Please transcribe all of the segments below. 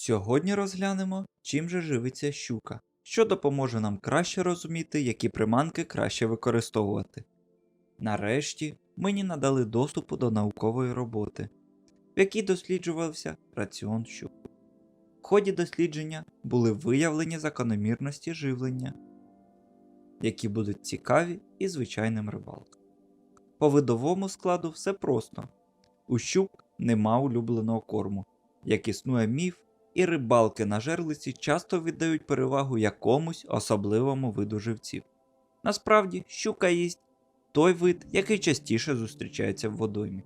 Сьогодні розглянемо, чим же живиться щука, що допоможе нам краще розуміти, які приманки краще використовувати. Нарешті мені надали доступу до наукової роботи, в якій досліджувався раціон щук. В ході дослідження були виявлені закономірності живлення, які будуть цікаві і звичайним рибалкам. По видовому складу все просто. У щук нема улюбленого корму, як існує міф, і рибалки на жерлиці часто віддають перевагу якомусь особливому виду живців. Насправді, щука їсть той вид, який частіше зустрічається в водоймі.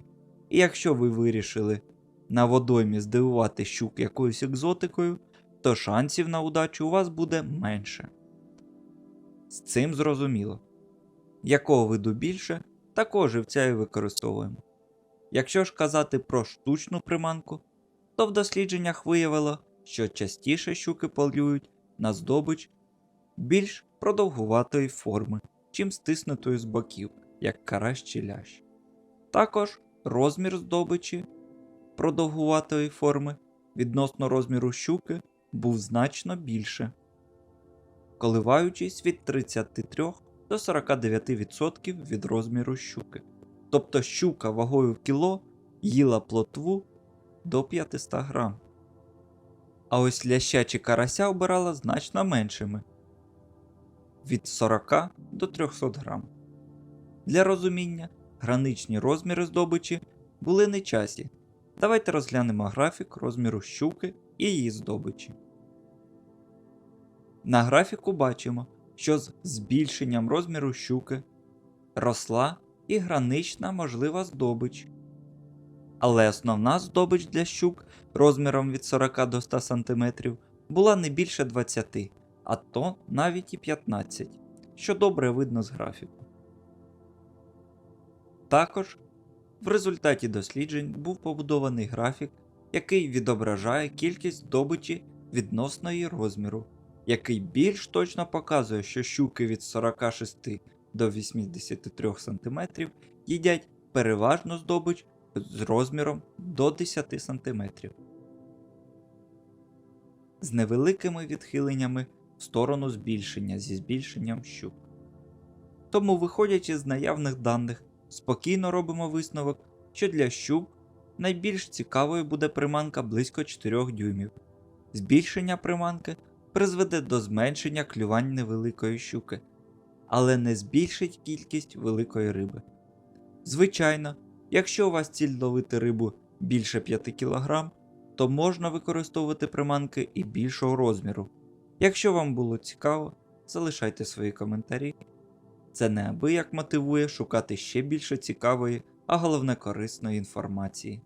І якщо ви вирішили на водоймі здивувати щук якоюсь екзотикою, то шансів на удачу у вас буде менше. З цим зрозуміло. Якого виду більше, такого живця і використовуємо. Якщо ж казати про штучну приманку, то в дослідженнях виявило, що частіше щуки полюють на здобич більш продовгуватої форми, чим стиснутої з боків, як карась чи лящ. Також розмір здобичі продовгуватої форми відносно розміру щуки був значно більше, коливаючись від 33 до 49% від розміру щуки. Тобто щука вагою в кіло їла плотву до 500 грам. А ось ляща чи карася обирала значно меншими від 40 до 300 грам. Для розуміння, граничні розміри здобичі були не часі. Давайте розглянемо графік розміру щуки і її здобичі. На графіку бачимо, що з збільшенням розміру щуки росла і гранична можлива здобич. Але основна здобич для щук розміром від 40 до 100 см була не більше 20, а то навіть і 15, що добре видно з графіку. Також в результаті досліджень був побудований графік, який відображає кількість здобичі відносно її розміру, який більш точно показує, що щуки від 46 до 83 см їдять переважно здобич з розміром до 10 см. З невеликими відхиленнями в сторону збільшення зі збільшенням щук. Тому, виходячи з наявних даних, спокійно робимо висновок, що для щук найбільш цікавою буде приманка близько 4 дюймів. Збільшення приманки призведе до зменшення клювань невеликої щуки, але не збільшить кількість великої риби. Звичайно, якщо у вас ціль ловити рибу більше 5 кг, то можна використовувати приманки і більшого розміру. Якщо вам було цікаво, залишайте свої коментарі. Це неабияк мотивує шукати ще більше цікавої, а головне корисної інформації.